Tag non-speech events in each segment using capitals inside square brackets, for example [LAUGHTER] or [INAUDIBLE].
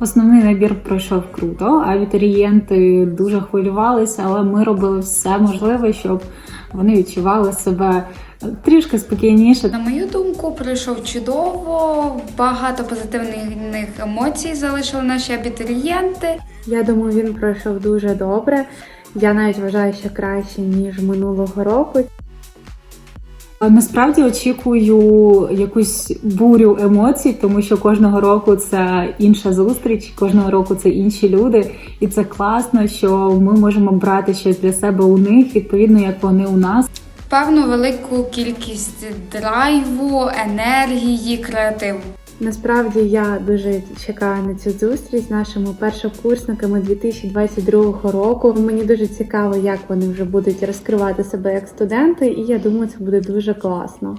Основний набір пройшов круто. Абітурієнти дуже хвилювалися, але ми робили все можливе, щоб вони відчували себе трішки спокійніше. На мою думку, пройшов чудово. Багато позитивних емоцій залишили наші абітурієнти. Я думаю, він пройшов дуже добре. Я навіть вважаю, що краще, ніж минулого року. Насправді очікую якусь бурю емоцій, тому що кожного року це інша зустріч, кожного року це інші люди, і це класно, що ми можемо брати щось для себе у них, відповідно, як вони у нас. Певну велику кількість драйву, енергії, креативу. Насправді я дуже чекаю на цю зустріч з нашими першокурсниками 2022 року. Мені дуже цікаво, як вони вже будуть розкривати себе як студенти, і я думаю, це буде дуже класно.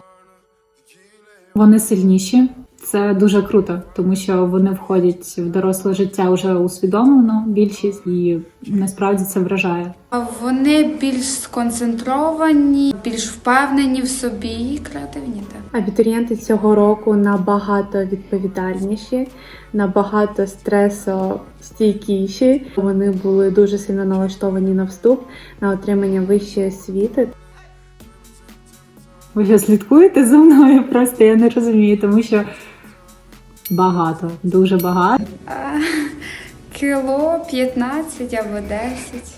Вони сильніші. Це дуже круто, тому що вони входять в доросле життя вже усвідомлено більшість, і насправді це вражає. Вони більш сконцентровані, більш впевнені в собі і креативні. Так. Абітурієнти цього року набагато відповідальніші, набагато стресостійкіші. Вони були дуже сильно налаштовані на вступ, на отримання вищої освіти. Ви що слідкуєте за мною? Просто я не розумію, тому що багато, дуже багато. Кіло 15 або 10.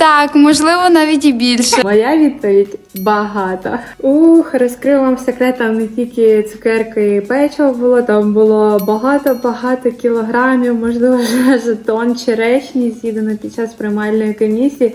Так, можливо, навіть і більше. Моя відповідь багато. Ух, розкрию вам секрет, там не тільки цукерки і печиво було, там було багато-багато кілограмів, можливо, [LAUGHS] вже тонн черешні з'їдено під час приймальної комісії.